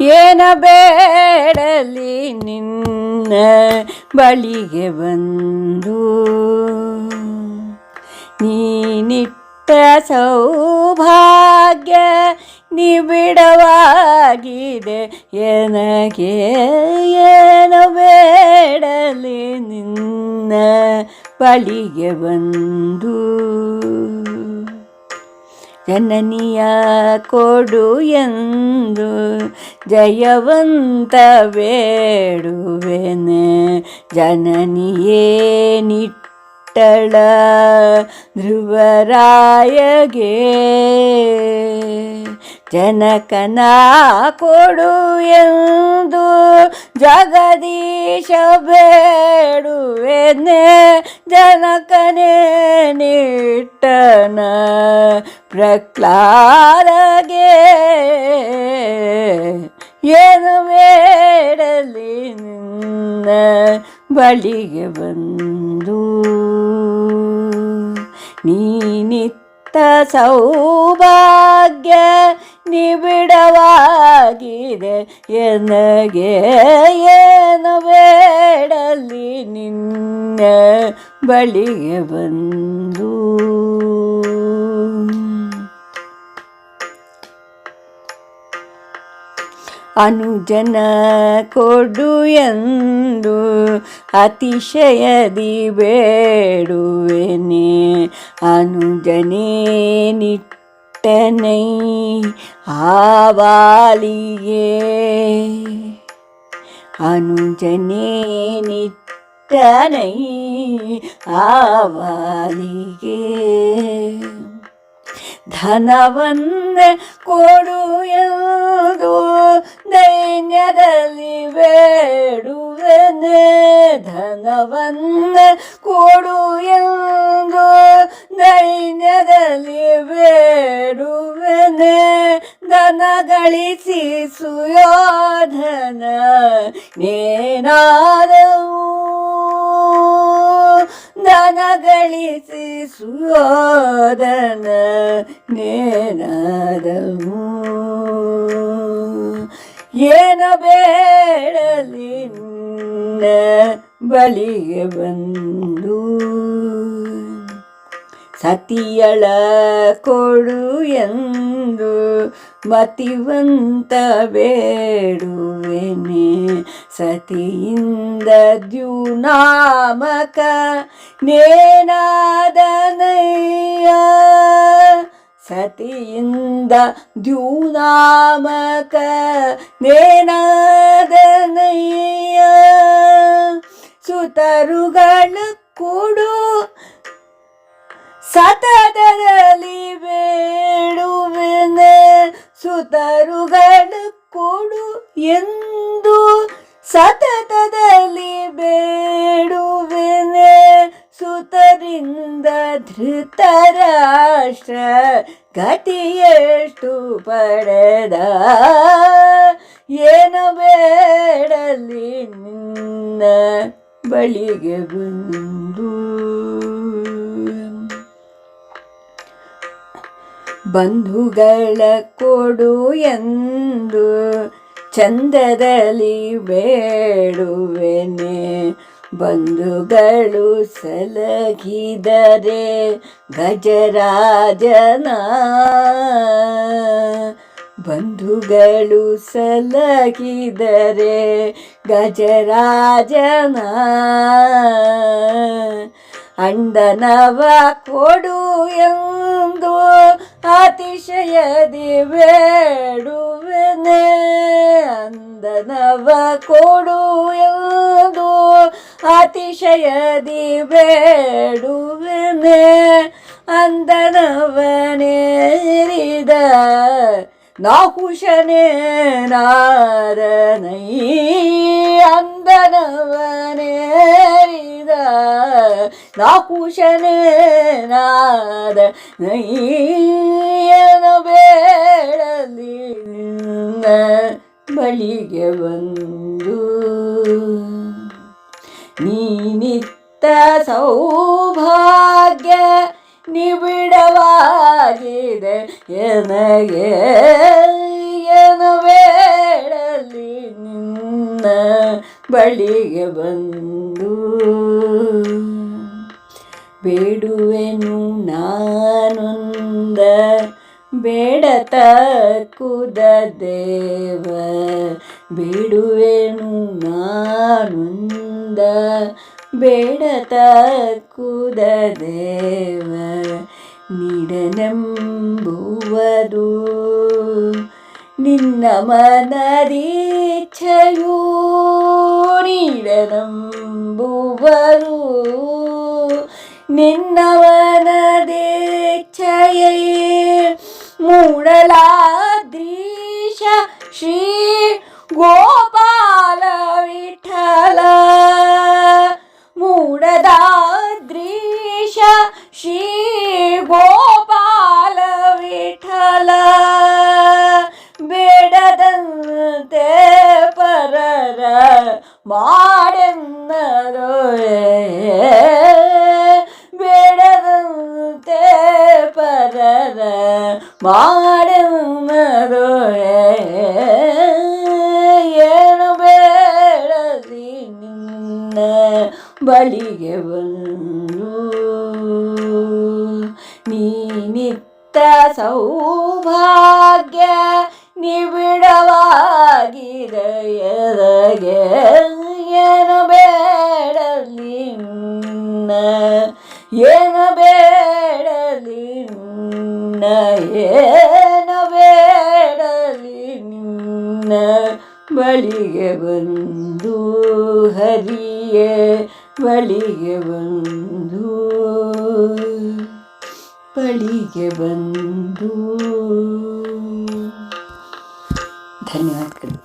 ಏನ ಬೇಡಲಿ ನಿನ್ನ ಬಳಿಗೆ ಬಂದು. ನೀನಿಟ್ಟ ಸೌಭಾಗ್ಯ ನಿಬಿಡವಾಗಿದೆ. ಏನಗೆ ಏನ ಬೇಡಲಿ ನಿನ್ನ ಬಳಿಗೆ ಬಂದು. ಜನನಿಯ ಕೊಡು ಎಂದು ಜಯವಂತ ಬೇಡುವೆನೆ. ಜನನಿಯೇ ನಿಟ್ಟಳ ಧ್ರುವರಾಯಗೆ. ಜನಕನ ಕೊಡು ಎಂದು ಜಗದೀಶ ಬೇಡುವೆನೆ. ಜನಕನೇ ನಿಟ್ಟನ ಪ್ರಕ್ಲಾರಗೆ ಏನು ಬೇಡಲಿ ನಿನ್ನ ಬಳಿಗೆ ಬಂದು? ನೀನಿತ್ತ ಸೌಭಾಗ್ಯ ನಿಬಿಡವಾಗಿದೆ ಎನಗೆ? ಏನು ಬೇಡಲಿ ನಿನ್ನ ಬಳಿಗೆ ಬಂದು? ಅನುಜನ ಕೊಡು ಎಂದು ಅತಿಶಯದಿ ಬೇಡುವೆನೆ. ಅನುಜನೇ ನಿಟ್ಟನೈ ಆವಾಲಿಗೆ ಅನುಜನೇ ನಿಟ್ಟನೈ ಆವಾಲಿಗೆ ಧನವನ್ನೇ ಕೊಡು ಎಂದು ದೈನ್ಯದಲ್ಲಿ ಬೇಡುವೆನೆ. ಧನವನ್ನೇ ಕೊಡು ಎಂದು ದೈನ್ಯದಲ್ಲಿ ಬೇಡುವೆನೆ. ಧನ ಗಳಿಸಿ ಸುಯೋಧನ ನೇನಾದವು ದನ ಗಳಿಸಿ ಸುಯೋಧನ ನೇನಾದವು. ಏನ ಬೇಡಲಿ ಬಳಿಗೆ ಬಂದು ಸತಿಯಳ ಕೊಡು ಎಂದು ಮತಿವಂತ ಬೇಡುವೆನೆ ಸತಿಯಿಂದ ದ್ಯುನಾಮಕ ನೇನಾದನಯ್ಯ ಸತಿಯಿಂದ ದ್ಯುನಾಮಕ ನೇನಾದನಯ್ಯ ಸುತರುಗಳ ಕೊಡು ಸತತದಲ್ಲಿ ಬೇಡುವೆನೆ ಸುತರುಗಳು ಕೊಡು ಎಂದು ಸತತದಲ್ಲಿ ಬೇಡುವೆನೆ ಸುತರಿಂದ ಧೃತರಾಷ್ಟ್ರ ಗತಿಯಷ್ಟು ಪಡೆದ? ಏನು ಬೇಡಲಿ ನಿನ್ನ ಬಳಿಗೆ ಬಂದು ಬಂಧುಗಳ ಕೊಡು ಎಂದು ಚಂದದಲ್ಲಿ ಬೇಡುವೆನೆ. ಬಂಧುಗಳು ಸಲಗಿದರೆ ಗಜರಾಜನ. ಬಂಧುಗಳು ಸಲಗಿದರೆ ಗಜರಾಜನ. ಅಂಡನವ ಕೊಡು ಎಂದು ಅತಿಶಯದಿ ಬೇಡುವೆನೆ ಅಂದನವ ಕೊಡು ಎಂದು ಅತಿಶಯದಿ ಬೇಡುವೆನೆ ಅಂದನವನೇರಿದ ನಾಹುಶನೇ ನಾರನೈ ಅಂದನವನೇರಿದ ನಾಹುಶನೇ ನೈಯನು ಬೇಡಲಿ ನಿನ್ನ ಬಳಿಗೆ ಬಂದು. ನೀನಿತ್ತ ಸೌಭಾಗ್ಯ ನಿಬಿಡವಾಗಿದೆ ಎನಗೆ. ಏನು ಬೇಡಲಿ ಬಳಿಗೆ ಬಂದು. ಬೇಡುವೆನು ನಾನೊಂದ ಬೇಡತ ಕುದ ದೇವ. ಬೇಡುವೆನು ನಾನೊಂದ ಬೇಡತ ಕುದ ದೇವ. ನೀಡನೆಂಬುವುದು ನಿನ್ನ ಮನದೀಚ್ಛೆಯೂ ನೀಡನೆಂಬುವರು ನಿನ್ನವನದೀಚ್ಛೆಯೇ ಮೂಡಲಾದ್ರೀಶ ಶ್ರೀ ಗೋಪಾಲ ವಿಠಲ ಮೂಡದಾದ್ರೀಶ ಶ್ರೀ ಗೋಪಾಲ ಏನು ಬೇಡದಿ ನಿನ್ನ ಬಳಿಗೆ ಬಂದು? ನೀನಿತ್ತ ಸೌಭಾಗ್ಯ ನಿಬಿಡವಾಗಿದೆಯದಗೆ ಏನು ಬೇಡಲಿ ಏನು ಬೇಡಲಿ ನಿನ್ನ ಏನು ಬೇಡಲಿ ನಿನ್ನ ಬಳಿಗೆ ಬಂದು ಹರಿಯೇ ಬಳಿಗೆ ಬಂದು ಬಳಿಗೆ ಬಂದು. ಧನ್ಯವಾದಗಳು.